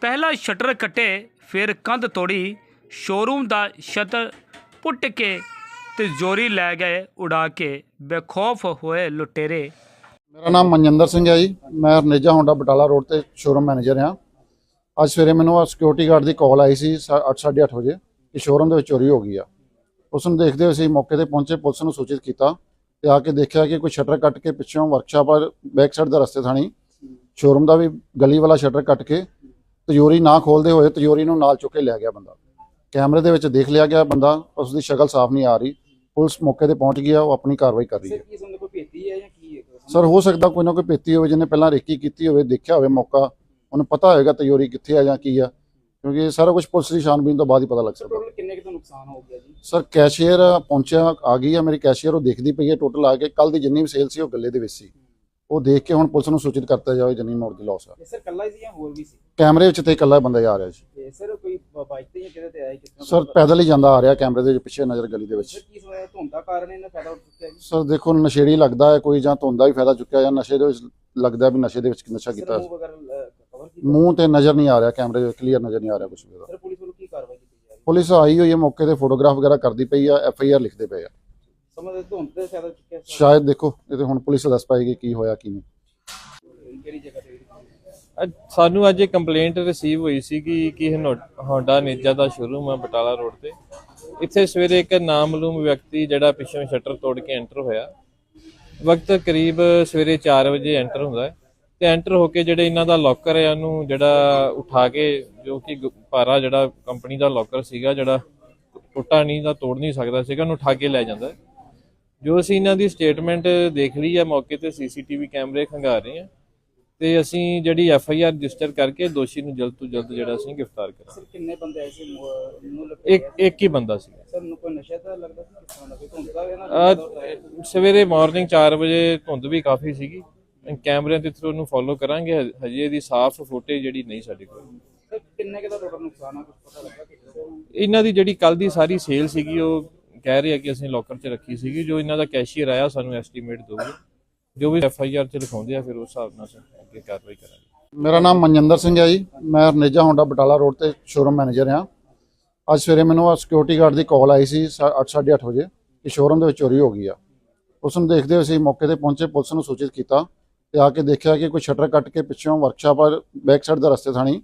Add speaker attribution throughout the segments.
Speaker 1: ਪਹਿਲਾ ਸ਼ਟਰ ਕੱਟੇ, ਫਿਰ ਕੰਧ ਤੋੜੀ ਸ਼ੋਰੂਮ ਦਾ ਸ਼ਟਰ ਪੁੱਟ ਕੇ ਤਿਜੋਰੀ ਲੈ ਗਏ ਉਡਾ ਕੇ। ਬੇਖੌਫ ਹੋਏ ਲੁਟੇਰੇ।
Speaker 2: ਮੇਰਾ ਨਾਮ ਮਨਜਿੰਦਰ ਸਿੰਘ ਹੈ ਜੀ। ਮੈਂ ਰਨੇਜਾ ਹੋਂਡਾ ਬਟਾਲਾ ਰੋਡ ਤੇ ਸ਼ੋਰੂਮ ਮੈਨੇਜਰ ਹਾਂ। ਅੱਜ ਸਵੇਰੇ ਮੈਨੂੰ ਸਿਕਿਉਰਿਟੀ ਗਾਰਡ ਦੀ ਕਾਲ ਆਈ ਸੀ 8:30 ਵਜੇ ਕਿ ਸ਼ੋਰੂਮ ਦੇ ਵਿੱਚ ਚੋਰੀ ਹੋ ਗਈ ਆ। ਉਸ ਨੂੰ ਦੇਖਦੇ ਹੋਏ ਅਸੀਂ ਮੌਕੇ ਤੇ ਪਹੁੰਚੇ, ਪੁਲਿਸ ਨੂੰ ਸੂਚਿਤ ਕੀਤਾ ਤੇ ਆ ਕੇ ਦੇਖਿਆ ਕਿ ਕੋਈ ਸ਼ਟਰ ਕੱਟ ਕੇ ਪਿੱਛੋਂ ਵਰਕਸ਼ਾਪ ਪਰ ਬੈਕ ਸਾਈਡ ਦਾ ਰਸਤੇ ਥਾਣੀ। ਸ਼ੋਰੂਮ ਦਾ ਵੀ ਗਲੀ ਵਾਲਾ ਸ਼ਟਰ ਕੱਟ ਕੇ ਤਿਜੋਰੀ ਨਾ ਖੋਲਦੇ ਹੋਏ ਤਿਜੋਰੀ ਨੂੰ ਨਾਲ ਚੁੱਕ ਕੇ ਲੈ ਗਿਆ ਬੰਦਾ। ਕੈਮਰੇ ਦੇ ਵਿੱਚ ਦੇਖ ਲਿਆ ਗਿਆ ਬੰਦਾ ਉਸ ਦੀ ਸ਼ਕਲ ਸਾਫ਼ ਨਹੀਂ ਆ ਰਹੀ। ਪੁਲਿਸ ਮੌਕੇ ਤੇ ਪਹੁੰਚ ਗਈ ਆ ਉਹ ਆਪਣੀ ਕਾਰਵਾਈ ਕਰ ਰਹੀ
Speaker 3: ਸਰ ਹੈ
Speaker 2: ਸਰ ਹੋ ਸਕਦਾ ਕੋਈ ਨਾ ਕੋਈ ਪੇਤੀ ਹੋਵੇ ਜਿਹਨੇ ਪਹਿਲਾਂ ਰੇਕੀ ਕੀਤੀ ਹੋਵੇ ਦੇਖਿਆ ਹੋਵੇ ਮੌਕਾ ਉਹਨੂੰ ਪਤਾ ਹੋਵੇਗਾ ਤਿਜੋਰੀ ਕਿੱਥੇ ਆ ਜਾਂ ਕੀ ਆ। ਕਿਉਂਕਿ ਇਹ ਸਾਰਾ ਕੁਝ ਪੁਲਿਸ ਦੀ ਛਾਨਬੀਨ ਤੋਂ ਬਾਅਦ ਹੀ ਪਤਾ ਲੱਗ ਸਕਦਾ।
Speaker 3: ਟੋਟਲ ਕਿੰਨੇ ਕੁ ਦਾ ਨੁਕਸਾਨ ਹੋ ਗਿਆ ਜੀ?
Speaker 2: ਸਰ ਕੈਸ਼ੀਅਰ ਪਹੁੰਚਿਆ ਆ ਗਈ ਆ ਮੇਰੀ ਕੈਸ਼ੀਅਰ ਉਹ ਦੇਖਦੀ ਪਈ ਹੈ ਟੋਟਲ ਆ ਕੇ ਕੱਲ ਦੀ ਜਿੰਨੀ ਵੀ ਸੇਲ ਸੀ ਉਹ ਗੱਲੇ ਦੇ ਵਿੱਚ ਸੀ। ਉਹ ਦੇਖ ਕੇ ਹੁਣ ਪੁਲਿਸ ਨੂੰ ਸੂਚਿਤ ਕਰਤਾ ਜਾਵੇ ਜਿੰਨੀ ਮੋੜ ਦੀ ਲਾਸ
Speaker 3: ਇਹ ਸਰ ਕੱਲਾ ਹੀ ਸੀ ਜਾਂ ਹੋਰ ਵੀ ਸੀ?
Speaker 2: ਕੈਮਰੇ ਵਿੱਚ ਤੇ ਇਕੱਲਾ ਬੰਦਾ ਜਾ ਰਿਹਾ ਸੀ।
Speaker 3: ਤੇ ਸਰ ਕੋਈ ਬਾਈਕ ਤੇ ਜਾਂ ਕਿਹਦੇ ਤੇ ਆਇਆ ਕਿਸ ਤਰ੍ਹਾਂ
Speaker 2: ਸਰ ਪੈਦਲ ਹੀ ਜਾਂਦਾ ਆ ਰਿਹਾ ਕੈਮਰੇ ਦੇ ਪਿੱਛੇ ਨਜ਼ਰ ਗਲੀ ਦੇ ਵਿੱਚ।
Speaker 3: ਸਰ ਕੀ ਸਮਝਦੇ ਧੁੰਦ ਦਾ ਕਾਰਨ ਇਹਨਾਂ ਫਾਇਦਾ ਉੱਠ ਚੁੱਕਿਆ ਜੀ?
Speaker 2: ਸਰ ਦੇਖੋ ਨਸ਼ੇੜੀ ਲੱਗਦਾ ਹੈ ਕੋਈ ਜਾਂ ਧੁੰਦਾ ਵੀ ਫਾਇਦਾ ਚੁੱਕਿਆ ਜਾਂ ਨਸ਼ੇ ਦੇ ਵਿੱਚ ਲੱਗਦਾ ਵੀ ਨਸ਼ੇ ਦੇ ਵਿੱਚ ਨਸ਼ਾ
Speaker 3: ਸਰ
Speaker 2: ਕੀਤਾ।
Speaker 3: ਮੂੰਹ ਵਗੈਰਾ ਕਵਰ ਕੀਤਾ?
Speaker 2: ਮੂੰਹ ਤੇ ਨਜ਼ਰ ਨਹੀਂ ਆ ਰਿਹਾ ਕੈਮਰੇ ਵਿੱਚ ਕਲੀਅਰ ਨਜ਼ਰ ਨਹੀਂ ਆ ਰਿਹਾ ਕੁਝ ਵੀ ਉਹਦਾ।
Speaker 3: ਸਰ ਪੁਲਿਸ ਵੱਲੋਂ ਕੀ ਕਾਰਵਾਈ ਕੀਤੀ ਜਾ ਰਹੀ
Speaker 2: ਪੁਲਿਸ ਆਈ ਹੋਈ ਹੈ ਮੌਕੇ ਤੇ ਫੋਟੋਗ੍ਰਾਫ ਵਗੈਰਾ ਕਰਦੀ ਪਈ ਆ ਐਫ ਆਈ ਆਰ ਲਿਖਦੇ ਪਏ ਆ।
Speaker 3: ਧੁੰਦ ਤੇ ਚੁੱਕਿਆ
Speaker 2: ਸ਼ਾਇਦ ਦੇਖੋ ਇਹ ਤੇ ਹੁਣ ਪੁਲਿਸ ਦੱਸ ਪਾਏਗੀ ਕੀ ਹੋਇਆ ਕੀ ਨਹੀਂ।
Speaker 3: ਕਿਹੜੀ ਜਗ੍ਹਾ ਤੇ
Speaker 4: ਅੱਜ ਸਾਨੂੰ ਅੱਜ ਇੱਕ ਕੰਪਲੇਂਟ ਰਿਸੀਵ ਹੋਈ ਸੀ ਕਿ ਕਿ ਹੋਂਡਾ ਨੇਜਾ ਦਾ ਸ਼ੋਰੂਮ ਆ ਬਟਾਲਾ ਰੋਡ ਤੇ। ਇੱਥੇ ਸਵੇਰੇ ਇੱਕ ਨਾਮਲੂਮ ਵਿਅਕਤੀ ਜਿਹੜਾ ਪਿੱਛੋਂ ਸ਼ਟਰ ਤੋੜ ਕੇ ਐਂਟਰ ਹੋਇਆ। ਵਕਤ ਕਰੀਬ ਸਵੇਰੇ 4 ਵਜੇ ਐਂਟਰ ਹੁੰਦਾ ਹੈ ਤੇ ਐਂਟਰ ਹੋ ਕੇ ਜਿਹੜੇ ਇਹਨਾਂ ਦਾ ਲੋਕਰ ਹੈ ਉਹਨੂੰ ਜਿਹੜਾ ਉਠਾ ਕੇ ਜੋ ਕਿ ਗੁ- ਭਾਰਾ ਜਿਹੜਾ ਕੰਪਨੀ ਦਾ ਲੋਕਰ ਸੀਗਾ ਜਿਹੜਾ ਟੁੱਟਾ ਨਹੀਂ ਦਾ ਤੋੜ ਨਹੀਂ ਸਕਦਾ ਸੀਗਾ ਉਹਨੂੰ ਉਠਾ ਕੇ ਲੈ ਜਾਂਦਾ ਹੈ। ਜੋ ਅਸੀਂ ਇਹਨਾਂ ਦੀ ਸਟੇਟਮੈਂਟ ਦੇਖ ਲਈ ਹੈ ਮੌਕੇ ਤੇ ਸੀਸੀਟੀਵੀ ਕੈਮਰੇ ਖੰਗਾਰ ਰਹੇ ਹਾਂ ਤੇ ਅਸੀਂ ਜਿਹੜੀ ਐਫ ਆਈ ਆਰ ਰਜਿਸਟਰ ਕਰਕੇ ਦੋਸ਼ੀ ਨੂੰ ਜਲਦ ਤੋਂ ਜਲਦ ਜਿਹੜਾ ਅਸੀਂ ਗ੍ਰਿਫਤਾਰ ਕਰਾਂਗੇ।
Speaker 3: ਸਰ ਕਿੰਨੇ ਬੰਦੇ ਆਏ ਸੀ?
Speaker 4: ਇੱਕ ਇੱਕ ਹੀ ਬੰਦਾ ਸੀ।
Speaker 3: ਸਰ ਨੂੰ ਕੋਈ ਨਸ਼ਾ ਤਾਂ ਲੱਗਦਾ ਸੀ? ਦਾ? ਦਾ
Speaker 4: ਸਵੇਰੇ ਮਾਰਨਿੰਗ 4 ਵਜੇ ਧੁੰਦ ਵੀ ਕਾਫੀ ਸੀਗੀ। ਕੈਮਰਿਆਂ ਦੇ ਥਰੂ ਨੂੰ ਫੋਲੋ ਕਰਾਂਗੇ ਹਜੇ ਇਹਦੀ ਸਾਫ਼ ਫੁਟੇਜ ਜਿਹੜੀ ਨਹੀਂ ਸਾਡੇ ਕੋਲ।
Speaker 3: ਕਿੰਨੇ ਕੁ ਦਾ ਟੋਟਲ ਨੁਕਸਾਨ ਆ? ਕੁਝ ਪਤਾ ਲੱਗਾ
Speaker 4: ਇਹਨਾਂ ਦੀ ਜਿਹੜੀ ਕੱਲ ਦੀ ਸਾਰੀ ਸੇਲ ਸੀਗੀ ਉਹ ਕਹਿ ਰਹੇ ਆ ਕਿ ਅਸੀਂ ਲੋਕਰ 'ਚ ਰੱਖੀ ਸੀਗੀ, ਜੋ ਇਹਨਾਂ ਦਾ ਕੈਸ਼ੀਅਰ ਆਇਆ ਸਾਨੂੰ ਐਸਟੀਮੇਟ ਦਿਓਗੇ ਜੋ ਵੀ ਐਫ ਆਈ ਆਰ 'ਚ ਲਿਖਾਉਂਦੇ ਆ, ਫਿਰ ਉਸ ਹਿਸਾਬ ਨਾਲ ਅਸੀਂ ਅੱਗੇ ਕਾਰਵਾਈ ਕਰਾਂਗੇ।
Speaker 2: ਮੇਰਾ ਨਾਮ ਮਨਜਿੰਦਰ ਸਿੰਘ ਹੈ ਜੀ। ਮੈਂ ਰਨੇਜਾ ਹੋਂਡਾ ਬਟਾਲਾ ਰੋਡ ਤੇ ਸ਼ੋਰੂਮ ਮੈਨੇਜਰ ਹਾਂ। ਅੱਜ ਸਵੇਰੇ ਮੈਨੂੰ ਸਿਕਿਉਰਿਟੀ ਗਾਰਡ ਦੀ ਕਾਲ ਆਈ ਸੀ 8:30 ਵਜੇ ਕਿ ਸ਼ੋਰੂਮ ਦੇ ਵਿੱਚ ਚੋਰੀ ਹੋ ਗਈ ਆ। ਉਸ ਨੂੰ ਦੇਖਦੇ ਹੋਏ ਅਸੀਂ ਮੌਕੇ ਤੇ ਪਹੁੰਚੇ, ਪੁਲਿਸ ਨੂੰ ਸੂਚਿਤ ਕੀਤਾ ਤੇ ਆ ਕੇ ਦੇਖਿਆ ਕਿ ਕੋਈ ਸ਼ਟਰ ਕੱਟ ਕੇ ਪਿੱਛੋਂ ਵਰਕਸ਼ਾਪ ਪਰ ਬੈਕ ਸਾਈਡ ਦਾ ਰਸਤੇ ਥਾਣੀ।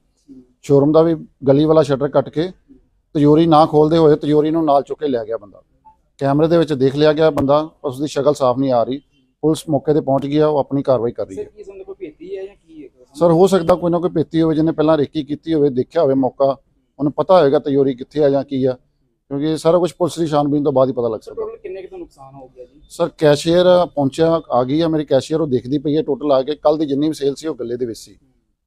Speaker 2: ਸ਼ੋਰੂਮ ਦਾ ਵੀ ਗਲੀ ਵਾਲਾ ਸ਼ਟਰ ਕੱਟ ਕੇ ਤਿਜੋਰੀ ਨਾ ਖੋਲਦੇ ਹੋਏ ਤਿਜੋਰੀ ਨੂੰ ਨਾਲ ਚੁੱਕ ਕੇ ਲੈ ਗਿਆ ਬੰਦਾ। ਕੈਮਰੇ ਦੇ ਵਿੱਚ ਦੇਖ ਲਿਆ ਗਿਆ ਬੰਦਾ ਉਸ ਦੀ ਸ਼ਕਲ ਸਾਫ਼ ਨਹੀਂ ਆ ਰਹੀ। ਪੁਲਿਸ ਮੌਕੇ ਤੇ ਪਹੁੰਚ ਗਈ ਆ ਉਹ ਆਪਣੀ ਕਾਰਵਾਈ ਕਰ ਰਹੀ ਹੈ।
Speaker 3: ਸਰ ਕੀ ਸਮਝਦੇ ਕੋਈ ਭੇਤੀ ਹੈ ਜਾਂ ਕੀ ਹੈ?
Speaker 2: ਸਰ ਹੋ ਸਕਦਾ ਕੋਈ ਨਾ ਕੋਈ ਪੇਤੀ ਹੋਵੇ ਜਿਹਨੇ ਪਹਿਲਾਂ ਰੇਕੀ ਕੀਤੀ ਹੋਵੇ ਦੇਖਿਆ ਹੋਵੇ ਮੌਕਾ ਉਹਨੂੰ ਪਤਾ ਹੋਵੇਗਾ ਤਿਜੋਰੀ ਕਿੱਥੇ ਆ ਜਾਂ ਕੀ ਆ। ਕਿਉਂਕਿ ਇਹ ਸਾਰਾ ਕੁਝ ਪੁਲਿਸ ਦੀ ਛਾਨਬੀਨ ਤੋਂ ਬਾਅਦ ਹੀ ਪਤਾ ਲੱਗ ਸਕਦਾ।
Speaker 3: ਟੋਟਲ ਕਿੰਨੇ ਕੁ ਦਾ ਨੁਕਸਾਨ ਹੋ ਗਿਆ ਜੀ?
Speaker 2: ਸਰ ਕੈਸ਼ੀਅਰ ਪਹੁੰਚਿਆ ਆ ਗਈ ਆ ਮੇਰੀ ਕੈਸ਼ੀਅਰ ਉਹ ਦੇਖਦੀ ਪਈ ਹੈ ਟੋਟਲ ਆ ਕੇ ਕੱਲ ਦੀ ਜਿੰਨੀ ਵੀ ਸੇਲ ਸੀ ਉਹ ਗੱਲੇ ਦੇ ਵਿੱਚ ਸੀ।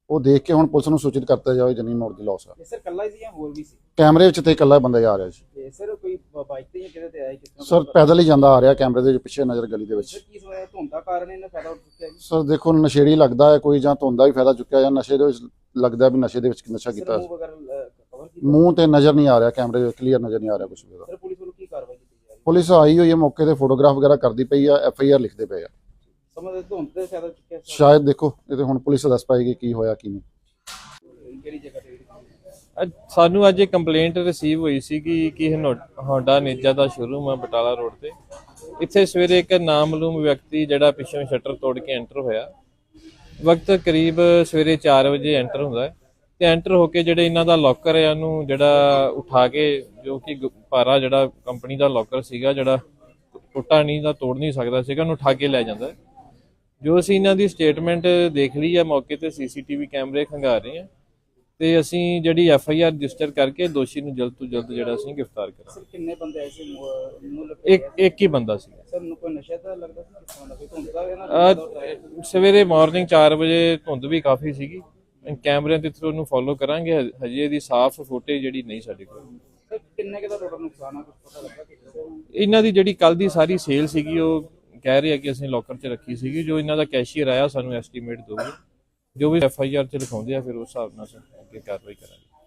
Speaker 2: ਉਹ ਦੇਖ ਕੇ ਹੁਣ ਪੁਲਿਸ ਨੂੰ ਸੂਚਿਤ ਕਰਤਾ ਜਾਵੇ ਜਿੰਨੀ ਮੋੜ ਦੀ ਲਾਸ
Speaker 3: ਇਹ ਸਰ ਕੱਲਾ ਹੀ ਸੀ ਜਾਂ ਹੋਰ ਵੀ ਸੀ?
Speaker 2: ਕੈਮਰੇ ਵਿੱਚ ਤੇ ਇਕੱਲਾ ਬੰਦਾ ਜਾ ਰਿਹਾ ਸੀ।
Speaker 3: ਤੇ ਸਰ ਕੋਈ ਬਾਈਕ ਤੇ ਜਾਂ ਕਿਹਦੇ ਤੇ ਆਇਆ ਕਿਸ ਤਰ੍ਹਾਂ
Speaker 2: ਸਰ ਪੈਦਲ ਹੀ ਜਾਂਦਾ ਆ ਰਿਹਾ ਕੈਮਰੇ ਦੇ ਪਿੱਛੇ ਨਜ਼ਰ ਗਲੀ ਦੇ ਵਿੱਚ।
Speaker 3: ਸਰ ਕੀ ਸਮਝਦੇ ਧੁੰਦ ਦਾ ਕਾਰਨ ਇਹਨਾਂ ਫਾਇਦਾ ਉੱਠ ਚੁੱਕਿਆ ਜੀ?
Speaker 2: ਸਰ ਦੇਖੋ ਨਸ਼ੇੜੀ ਲੱਗਦਾ ਹੈ ਕੋਈ ਜਾਂ ਧੁੰਦਾ ਵੀ ਫਾਇਦਾ ਚੁੱਕਿਆ ਜਾਂ ਨਸ਼ੇ ਦੇ ਵਿੱਚ ਲੱਗਦਾ ਵੀ ਨਸ਼ੇ ਦੇ ਵਿੱਚ ਨਸ਼ਾ ਕੀਤਾ
Speaker 3: ਕੀਤਾ?
Speaker 2: ਮੂੰਹ ਤੇ ਨਜ਼ਰ ਨਹੀਂ ਆ ਰਿਹਾ ਕੈਮਰੇ ਵਿੱਚ ਕਲੀਅਰ ਨਜ਼ਰ ਨਹੀਂ ਆ ਰਿਹਾ ਕੁਝ ਵੀ ਉਹਦਾ।
Speaker 3: ਸਰ ਪੁਲਿਸ ਵੱਲੋਂ ਕੀ ਕਾਰਵਾਈ ਕੀਤੀ ਜਾ ਰਹੀ
Speaker 2: ਪੁਲਿਸ ਆਈ ਹੋਈ ਹੈ ਮੌਕੇ ਤੇ ਫੋਟੋਗ੍ਰਾਫ ਵਗੈਰਾ ਕਰਦੀ ਪਈ ਆ ਐਫ ਆਈ ਆਰ ਲਿਖਦੇ ਪਏ ਆ।
Speaker 3: ਸਮਝਦੇ ਧੁੰਦ ਤੇ ਫਾਇਦਾ ਚੁੱਕਿਆ ਸਰ
Speaker 2: ਸ਼ਾਇਦ ਦੇਖੋ ਇਹ ਤੇ ਹੁਣ ਪੁਲਿਸ ਦੱਸ ਪਾਏਗੀ ਕੀ ਹੋਇਆ ਕੀ ਨਹੀਂ।
Speaker 3: ਕਿਹੜੀ ਜਗ੍ਹਾ ਤੇ
Speaker 4: ਅੱਜ ਸਾਨੂੰ ਅੱਜ ਇੱਕ ਕੰਪਲੇਂਟ ਰਿਸੀਵ ਹੋਈ ਸੀ ਕਿ ਕਿ ਹੋਂਡਾ ਨੇਜਾ ਦਾ ਸ਼ੋਰੂਮ ਆ ਬਟਾਲਾ ਰੋਡ ਤੇ। ਇੱਥੇ ਸਵੇਰੇ ਇੱਕ ਨਾਮਲੂਮ ਵਿਅਕਤੀ ਜਿਹੜਾ ਪਿੱਛੋਂ ਸ਼ਟਰ ਤੋੜ ਕੇ ਐਂਟਰ ਹੋਇਆ। ਵਕਤ ਕਰੀਬ ਸਵੇਰੇ 4 ਵਜੇ ਐਂਟਰ ਹੁੰਦਾ ਹੈ ਤੇ ਐਂਟਰ ਹੋ ਕੇ ਜਿਹੜੇ ਇਹਨਾਂ ਦਾ ਲੋਕਰ ਹੈ ਉਹਨੂੰ ਜਿਹੜਾ ਉਠਾ ਕੇ ਜੋ ਕਿ ਗੁ- ਭਾਰਾ ਜਿਹੜਾ ਕੰਪਨੀ ਦਾ ਲੋਕਰ ਸੀਗਾ ਜਿਹੜਾ ਟੁੱਟਾ ਨਹੀਂ ਦਾ ਤੋੜ ਨਹੀਂ ਸਕਦਾ ਸੀਗਾ ਉਹਨੂੰ ਉਠਾ ਕੇ ਲੈ ਜਾਂਦਾ ਹੈ। ਜੋ ਅਸੀਂ ਇਹਨਾਂ ਦੀ ਸਟੇਟਮੈਂਟ ਦੇਖ ਲਈ ਹੈ ਮੌਕੇ ਤੇ ਸੀਸੀਟੀਵੀ ਕੈਮਰੇ ਖੰਗਾਰ ਰਹੇ ਹਾਂ ਤੇ ਅਸੀਂ ਜਿਹੜੀ ਐਫ ਆਈ ਆਰ ਰਜਿਸਟਰ ਕਰਕੇ ਦੋਸ਼ੀ ਨੂੰ ਜਲਦ ਤੋਂ ਜਲਦ ਜਿਹੜਾ ਅਸੀਂ ਗ੍ਰਿਫਤਾਰ ਕਰਾਂਗੇ।
Speaker 3: ਕਿੰਨੇ ਬੰਦੇ ਆਏ ਸੀ? ਮੂੰਹ ਮੂੰਹ ਲੱਗੇ
Speaker 4: ਇੱਕ ਇੱਕ ਹੀ ਬੰਦਾ ਸੀ।
Speaker 3: ਸਰ ਨੂੰ ਕੋਈ ਨਸ਼ਾ ਤਾਂ ਲੱਗਦਾ ਸੀ ਦਾ ਕੋਈ ਧੁੰਦ ਦਾ
Speaker 4: ਸਵੇਰੇ ਮਾਰਨਿੰਗ 4 ਵਜੇ ਧੁੰਦ ਵੀ ਕਾਫੀ ਸੀਗੀ। ਕੈਮਰਿਆਂ ਦੇ ਥਰੂ ਨੂੰ ਫੋਲੋ ਕਰਾਂਗੇ ਹਜੇ ਇਹਦੀ ਸਾਫ਼ ਫੁਟੇਜ ਜਿਹੜੀ ਨਹੀਂ ਸਾਡੇ ਕੋਲ।
Speaker 3: ਕਿੰਨੇ ਕੁ ਦਾ ਟੋਟਲ ਨੁਕਸਾਨ ਆ? ਕੁਝ ਪਤਾ ਲੱਗਾ ਕਿ
Speaker 4: ਇਹਨਾਂ ਦੀ ਜਿਹੜੀ ਕੱਲ ਦੀ ਸਾਰੀ ਸੇਲ ਸੀਗੀ ਉਹ ਕਹਿ ਰਹੇ ਆ ਕਿ ਅਸੀਂ ਲੋਕਰ 'ਚ ਰੱਖੀ ਸੀਗੀ, ਜੋ ਇਹਨਾਂ ਦਾ ਕੈਸ਼ੀਅਰ ਆਇਆ ਸਾਨੂੰ ਐਸਟੀਮੇਟ ਦਿਓਗੇ ਜੋ ਵੀ ਐਫ ਆਈ ਆਰ 'ਚ ਲਿਖਾਉਂਦੇ ਆ, ਫਿਰ ਉਸ ਹਿਸਾਬ ਨਾਲ ਅਸੀਂ ਅੱਗੇ ਕਾਰਵਾਈ ਕਰਾਂਗੇ।